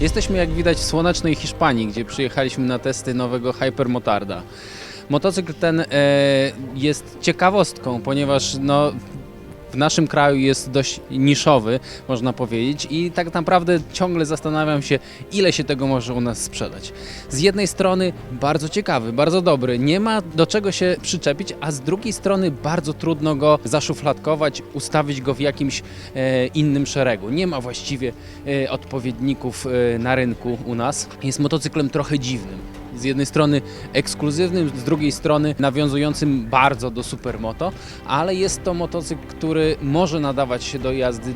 Jesteśmy jak widać w słonecznej Hiszpanii, gdzie przyjechaliśmy na testy nowego Hypermotarda. Motocykl ten e, jest ciekawostką, ponieważ no, w naszym kraju jest dość niszowy, można powiedzieć, i tak naprawdę ciągle zastanawiam się, ile się tego może u nas sprzedać. Z jednej strony bardzo ciekawy, bardzo dobry, nie ma do czego się przyczepić, a z drugiej strony bardzo trudno go zaszufladkować, ustawić go w jakimś e, innym szeregu. Nie ma właściwie e, odpowiedników e, na rynku u nas. Jest motocyklem trochę dziwnym. Z jednej strony ekskluzywnym, z drugiej strony nawiązującym bardzo do supermoto, ale jest to motocykl, który może nadawać się do jazdy e,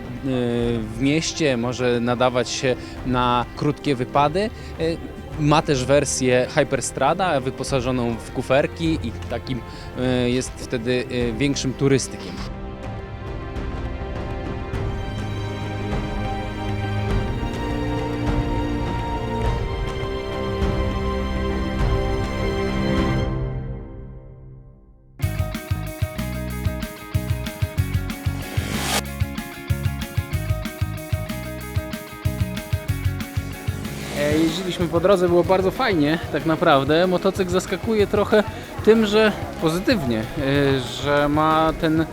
w mieście, może nadawać się na krótkie wypady. E, Ma też wersję Hyperstrada wyposażoną w kuferki i takim e, jest wtedy większym turystykiem. Jeździliśmy po drodze, było bardzo fajnie, tak naprawdę. Motocykl zaskakuje trochę tym, że pozytywnie, e, że ma ten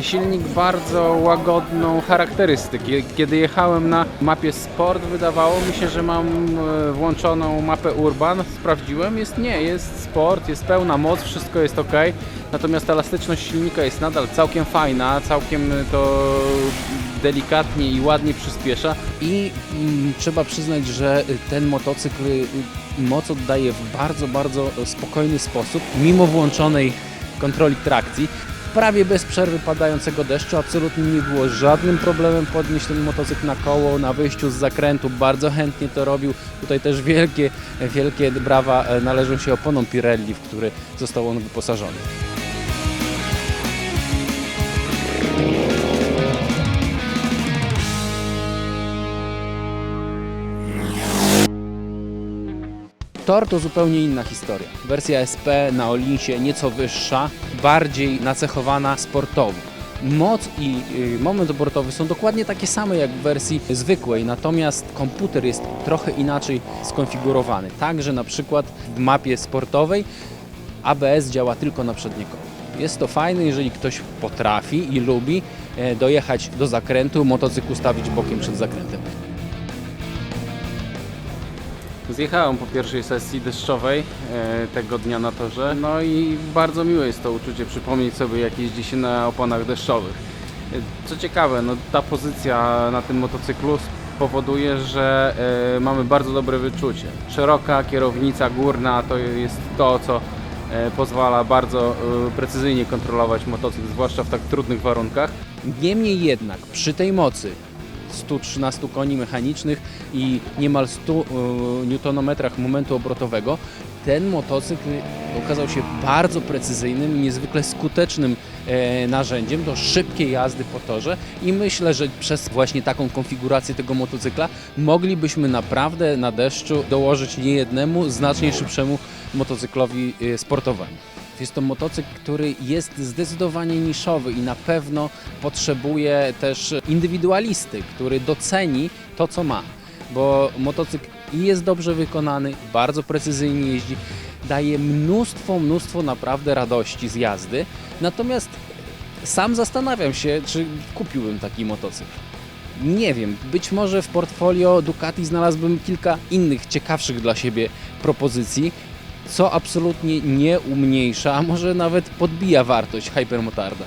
silnik bardzo łagodną charakterystykę. Kiedy jechałem na mapie Sport, wydawało mi się, że mam e, włączoną mapę Urban. Sprawdziłem, jest nie, jest Sport, jest pełna moc, wszystko jest ok. Natomiast elastyczność silnika jest nadal całkiem fajna, całkiem to delikatnie i ładnie przyspiesza i mm, trzeba przyznać, że ten motocykl y, moc oddaje w bardzo, bardzo spokojny sposób, mimo włączonej kontroli trakcji. Prawie bez przerwy padającego deszczu absolutnie nie było żadnym problemem podnieść ten motocykl na koło, na wyjściu z zakrętu, bardzo chętnie to robił. Tutaj też wielkie, wielkie brawa e, należą się oponom Pirelli, w który został on wyposażony. Tor to zupełnie inna historia. Wersja SP na Olinsie nieco wyższa, bardziej nacechowana sportowo. Moc i y, moment obrotowy są dokładnie takie same jak w wersji zwykłej, natomiast komputer jest trochę inaczej skonfigurowany. Także na przykład w mapie sportowej ABS działa tylko na przednie koło. Jest to fajne, jeżeli ktoś potrafi i lubi e, dojechać do zakrętu, motocykl ustawić bokiem przed zakrętem. Zjechałem po pierwszej sesji deszczowej e, tego dnia na torze. No i bardzo miłe jest to uczucie przypomnieć sobie jak jeździ się na oponach deszczowych. E, Co ciekawe, no, ta pozycja na tym motocyklu powoduje, że e, mamy bardzo dobre wyczucie. Szeroka kierownica górna to jest to, co e, pozwala bardzo e, precyzyjnie kontrolować motocykl, zwłaszcza w tak trudnych warunkach. Niemniej jednak przy tej mocy 113 koni mechanicznych i niemal 100 y, newtonometrach momentu obrotowego, ten motocykl okazał się bardzo precyzyjnym i niezwykle skutecznym e, narzędziem do szybkiej jazdy po torze i myślę, że przez właśnie taką konfigurację tego motocykla moglibyśmy naprawdę na deszczu dołożyć niejednemu znacznie szybszemu motocyklowi e, sportowemu. Jest to motocykl, który jest zdecydowanie niszowy i na pewno potrzebuje też indywidualisty, który doceni to, co ma. Bo motocykl jest dobrze wykonany, bardzo precyzyjnie jeździ, daje mnóstwo, mnóstwo naprawdę radości z jazdy. Natomiast sam zastanawiam się, czy kupiłbym taki motocykl. Nie wiem, być może w portfolio Ducati znalazłbym kilka innych ciekawszych dla siebie propozycji, co absolutnie nie umniejsza, a może nawet podbija wartość Hypermotarda.